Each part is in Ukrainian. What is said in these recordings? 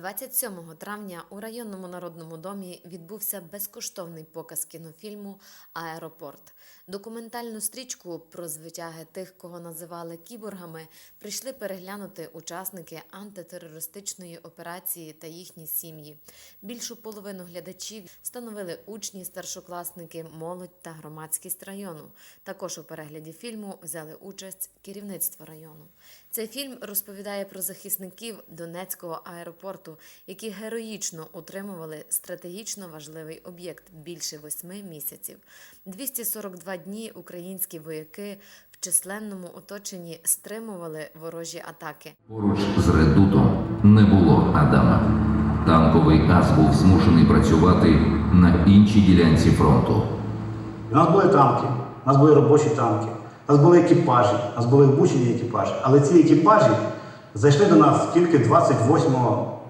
27 травня у районному народному домі відбувся безкоштовний показ кінофільму Аеропорт. Документальну стрічку про звитяги тих, кого називали кіборгами, прийшли переглянути учасники антитерористичної операції та їхні сім'ї. Більшу половину глядачів становили учні, старшокласники, молодь та громадськість району. Також у перегляді фільму взяли участь керівництво району. Цей фільм розповідає про захисників Донецького аеропорту, які героїчно утримували стратегічно важливий об'єкт більше восьми місяців. 242 дні українські вояки в численному оточенні стримували ворожі атаки. Поруч з редутом не було Адама. Танковий ас був змушений працювати на іншій ділянці фронту. У нас були танки, у нас були робочі танки, у нас були екіпажі, у нас були обучені екіпажі. Але ці екіпажі зайшли до нас тільки 28,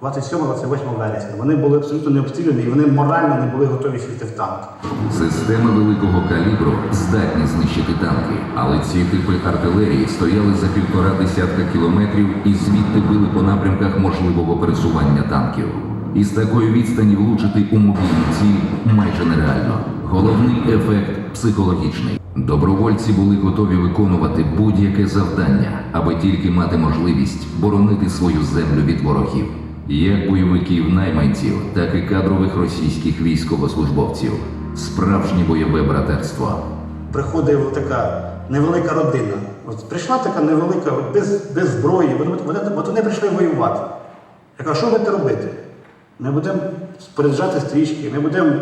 27-28 вересня. Вони були абсолютно не і вони морально не були готові сісти в танк. Системи великого калібру здатні знищити танки, але ці типи артилерії стояли за півтора десятка кілометрів і звідти били по напрямках можливого пересування танків. Із такої відстані влучити у мобільні цілі майже нереально. Головний ефект психологічний. Добровольці були готові виконувати будь-яке завдання, аби тільки мати можливість боронити свою землю від ворогів, як бойовиків найманців, так і кадрових російських військовослужбовців. Справжнє бойове братерство. Приходила така невелика родина. От прийшла така невелика, от без, без зброї. Вони, от вони прийшли воювати. Я кажу, що будете робити? Ми будемо споряджати стрічки, ми будемо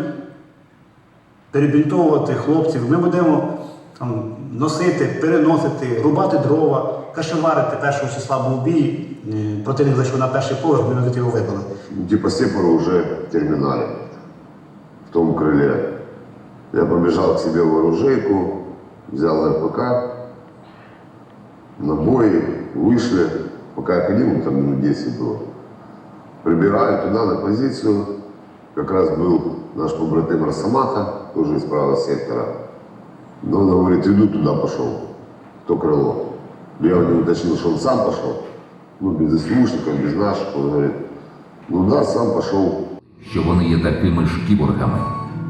перебінтовувати хлопців, ми будемо там, носити, переносити, рубати дрова, кашеварити першого числа був бій. Е, Противник зайшов на перший поверх, ми на його вибили. Типа Сепара уже в терминале, в том крыле. Я побежал к себе в оружейку, взял РПК, набои, вышли. Пока я ходил, ну, там минут 10 было. Прибираю туда на позицию. Как раз был наш побратим Росомаха, тоже из правого сектора. Но он говорит, иду туда пошел. То крыло. Я у него уточнил, что он сам пошел. Ну, без СВУшников, без наших. Он говорит, ну да, сам пошел. що вони є такими ж кіборгами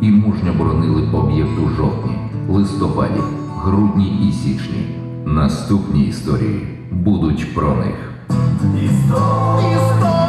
і мужньо боронили об'єкт у жовтні, листопаді, грудні і січні. Наступні історії будуть про них. Історія